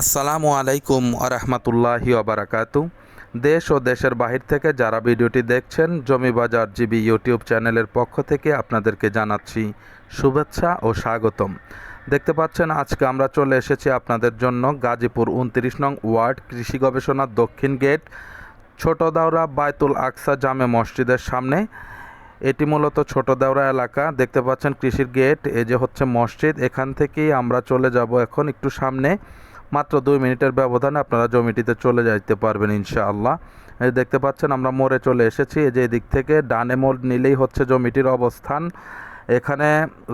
আসসালামু আলাইকুম আরহামতুল্লাহি ওবরাকাতু দেশ ও দেশের বাহির থেকে যারা ভিডিওটি দেখছেন, জমি বাজার জিবি ইউটিউব চ্যানেলের পক্ষ থেকে আপনাদেরকে জানাচ্ছি শুভেচ্ছা ও স্বাগতম। দেখতে পাচ্ছেন, আজকে আমরা চলে এসেছি আপনাদের জন্য গাজীপুর উনত্রিশ নং ওয়ার্ড কৃষি গবেষণা দক্ষিণ গেট, ছোট দাওরা বায়তুল আকসা জামে মসজিদের সামনে। এটি মূলত ছোট দেওরা এলাকা। দেখতে পাচ্ছেন কৃষির গেট, এই যে হচ্ছে মসজিদ। এখান থেকেই আমরা চলে যাব এখন একটু সামনে। মাত্র দুই মিনিটের ব্যবধানে আপনারা জমিটিতে চলে যাইতে পারবেন ইনশাআল্লাহ। দেখতে পাচ্ছেন, আমরা মোড়ে চলে এসেছি। এই যে এদিক থেকে ডানে মোড় নিলেই হচ্ছে জমিটির অবস্থান। এখানে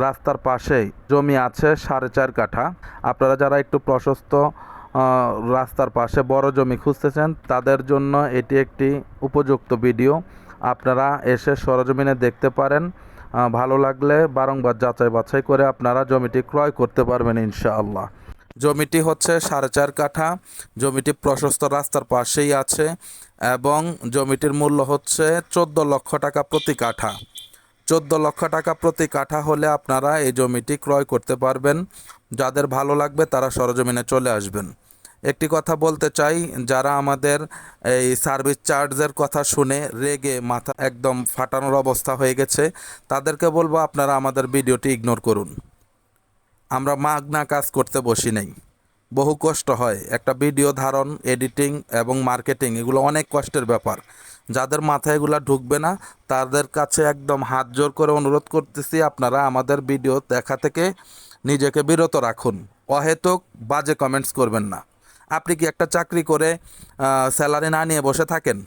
রাস্তার পাশেই জমি আছে সাড়ে চার কাঠা। আপনারা যারা একটু প্রশস্ত রাস্তার পাশে বড় জমি খুঁজতেছেন, তাদের জন্য এটি একটি উপযুক্ত ভিডিও। আপনারা এসে সরজমিনে দেখতে পারেন। ভালো লাগলে বারংবার যাচাই বাছাই করে আপনারা জমিটি ক্রয় করতে পারবেন ইনশাআল্লাহ। জমিটি হচ্ছে সাড়ে চার কাঠা। জমিটি প্রশস্ত রাস্তার পাশেই আছে এবং জমিটির মূল্য হচ্ছে চোদ্দ লক্ষ টাকা প্রতি কাঠা। চোদ্দ লক্ষ টাকা প্রতি কাঠা হলে আপনারা এই জমিটি ক্রয় করতে পারবেন। যাদের ভালো লাগবে তারা সরজমিনে চলে আসবেন। একটি কথা বলতে চাই, যারা আমাদের এই সার্ভিস চার্জের কথা শুনে রেগে মাথা একদম ফাটানোর অবস্থা হয়ে গেছে, তাদেরকে বলব আপনারা আমাদের ভিডিওটি ইগনোর করুন। আমরা মাগনা কাজ করতে বসি নাই। বহু কষ্ট হয়। একটা ভিডিও ধারণ, এডিটিং এবং মার্কেটিং এগুলো অনেক কষ্টের ব্যাপার। যাদের মাথায় এগুলো ঢুকবে না, তাদের কাছে একদম হাত জোর করে অনুরোধ করতেছি আপনারা আমাদের ভিডিও দেখা থেকে নিজেকে বিরত রাখুন। অহেতুক বাজে কমেন্টস করবেন না। আপনি কি একটা চাকরি করে স্যালারি না নিয়ে বসে থাকেন?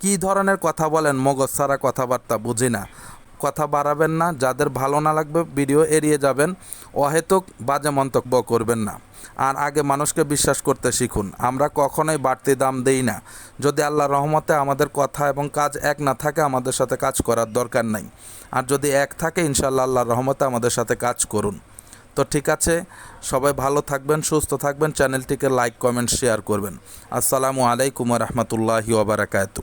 কি ধরনের কথা বলেন? মগজ ছাড়া কথাবার্তা বুঝি না। কথা বাড়াবেন না, যাদের ভালো না লাগবে ভিডিও এড়িয়ে যাবেন, অহেতুক বাজে মন্তব্য করবেন না। আর আগে মানুষকে বিশ্বাস করতে শিখুন, আমরা কখনোই বাড়তি দাম দেই না। যদি আল্লাহ রহমতে আমাদের কথা এবং কাজ এক না থাকে, আমাদের সাথে কাজ করার দরকার নাই। আর যদি এক থাকে ইনশাল্লাহ আল্লাহর রহমতে আমাদের সাথে কাজ করুন। তো ঠিক আছে, সবাই ভালো থাকবেন, সুস্থ থাকবেন, চ্যানেলটিকে লাইক, কমেন্ট, শেয়ার করবেন। আসসালামু আলাইকুম রহমতুল্লাহি ওবরাকাতু